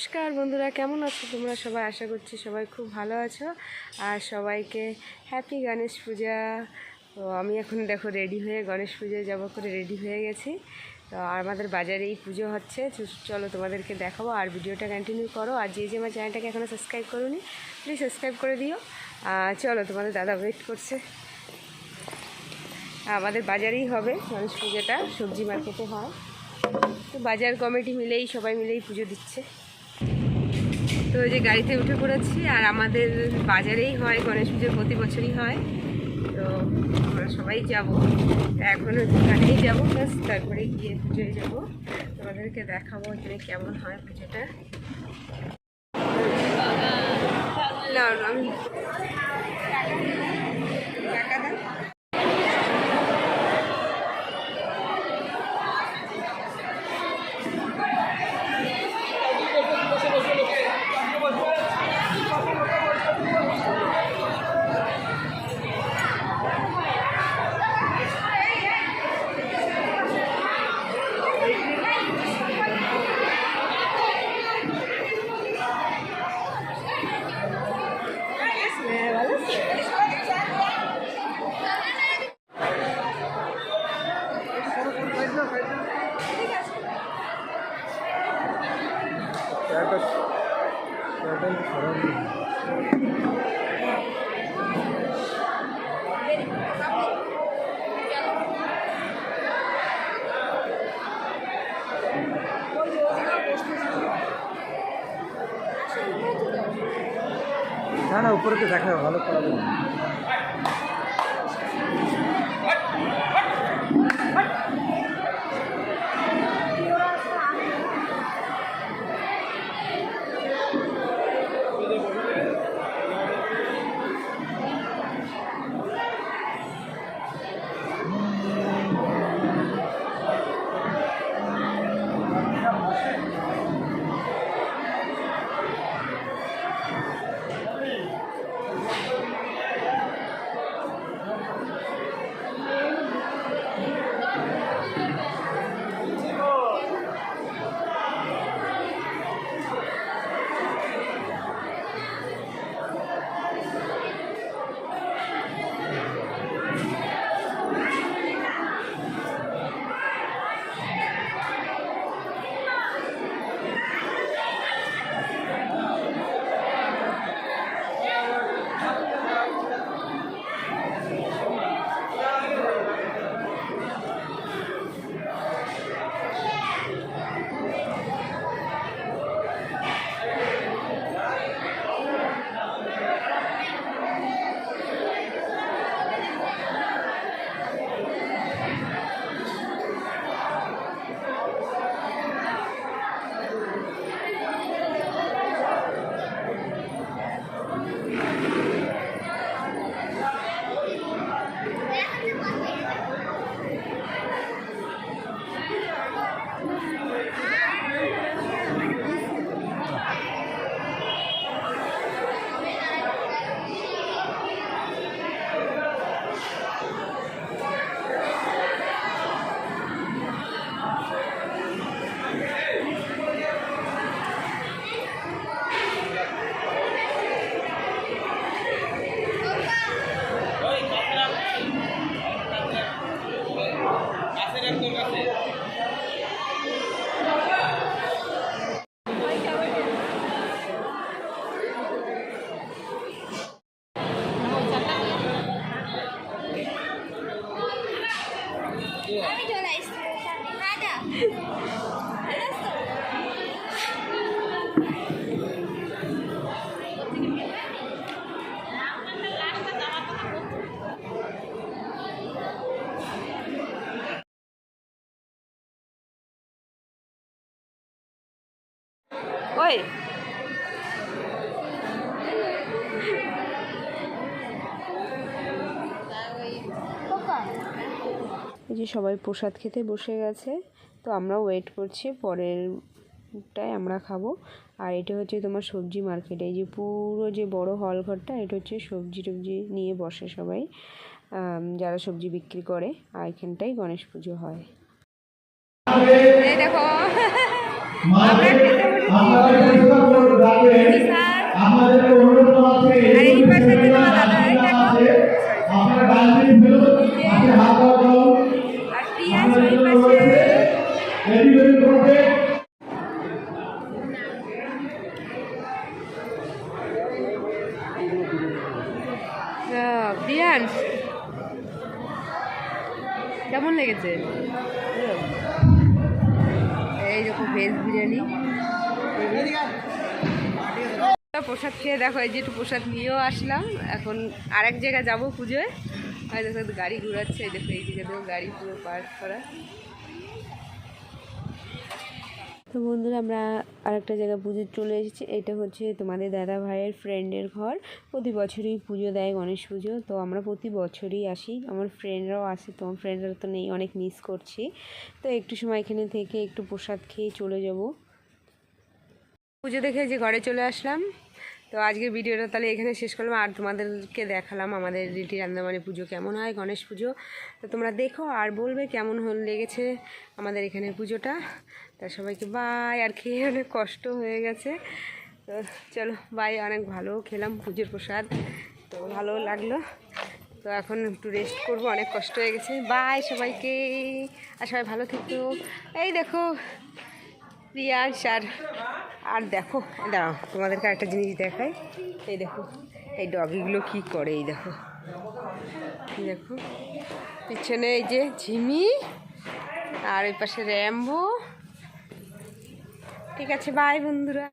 নমস্কার বন্ধুরা, কেমন আছো তোমরা? সবাই আশা করছি সবাই খুব ভালো আছো। আর সবাইকে হ্যাপি গণেশ পূজা। তো আমি এখন দেখো রেডি হয়ে গণেশ পুজোয় যাব করে রেডি হয়ে গেছি। তো আমাদের বাজারেই পুজো হচ্ছে। চলো তোমাদেরকে দেখাবো আর ভিডিওটা কন্টিনিউ করো। আর যে যে আমার চ্যানেলটাকে এখনও সাবস্ক্রাইব করোনি প্লিজ সাবস্ক্রাইব করে দিও। আর চলো তোমাদের দাদা ওয়েট করছে। আমাদের বাজারেই হবে গণেশ পুজোটা, সবজি মার্কেটে হয়। তো বাজার কমিটি মিলেই সবাই মিলেই পুজো দিচ্ছে। তো ওই যে গাড়িতে উঠে পড়েছি, আর আমাদের বাজারেই হয়, গণেশ পুজো প্রতি বছরই হয়। তো আমরা সবাই যাব। এখনও দোকানেই যাব ব্যাস তারপরে গিয়ে পুজোয় যাব। তোমাদেরকে দেখাবো এখানে কেমন হয় পুজোটা। আমি টাকা দাও হ্যাঁ, ভালো আছো? না না উপরে তো দেখা ভালো করা ওই। এই যে সবাই প্রসাদ খেতে বসে গেছে তো আমরা ওয়েট করছি পরেরটাই আমরা খাব। আর এটা হচ্ছে তোমার সবজি মার্কেট এই যে পুরো যে বড় হল ঘরটা এটা হচ্ছে সবজি টবজি নিয়ে বসে সবাই যারা সবজি বিক্রি করে আর এখানটাই গণেশ পুজো হয়। দেখো। বিয়ান কেমন লেগেছে? এই দেখো ভেজ বিরিয়ানি। প্রসাদ খেয়ে দেখো, এই যে একটু প্রসাদ নিয়েও আসলাম। এখন আরেক জায়গায় যাব পুজোয়। আর দেখো গাড়ি ঘুরাচ্ছে, এই দেখো, এই দিকে দেখো, গাড়ি পুরো পার্ক করা। তো বন্ধুরা, আমরা আরেকটা জায়গায় পুজো চলে এসেছি। এটা হচ্ছে তোমাদের দাদা ভাইয়ের ফ্রেন্ডের ঘর। প্রতি বছরই পুজো দেয় গণেশ পুজো। তো আমরা প্রতি বছরই আসি। আমার ফ্রেন্ডরাও আসে তো আমার ফ্রেন্ডরা তো নেই, অনেক মিস করছি। তো একটু সময় এখানে থেকে একটু প্রসাদ খেয়ে চলে যাব। পুজো দেখে যে ঘরে চলে আসলাম। তো আজকের ভিডিওটা তাহলে এখানে শেষ করলাম। আর তোমাদেরকে দেখালাম আমাদের রিটি রান্দামানি পুজো কেমন হয়, গণেশ পুজো। তো তোমরা দেখো আর বলবে কেমন হল, লেগেছে আমাদের এখানে পুজোটা। তা সবাইকে বাই আর খেয়ে অনেক কষ্ট হয়ে গেছে। তো চলো বাই অনেক ভালো খেলাম পুজোর প্রসাদ। তো ভালো লাগল। তো এখন একটু রেস্ট করব, অনেক কষ্ট হয়ে গেছে। বাই সবাইকে। আর সবাই ভালো থেকো। এই দেখো প্রিয়াংশ আর আর দেখো, দাঁড়াও, তোমাদেরকে একটা জিনিস দেখাই। এই দেখো, এই ডগিগুলো কি করে, এই দেখো। দেখো, পিছনে এই যে ঝিমি, আর এই পাশে র্যাম্বো। ঠিক আছে বাই বন্ধুরা।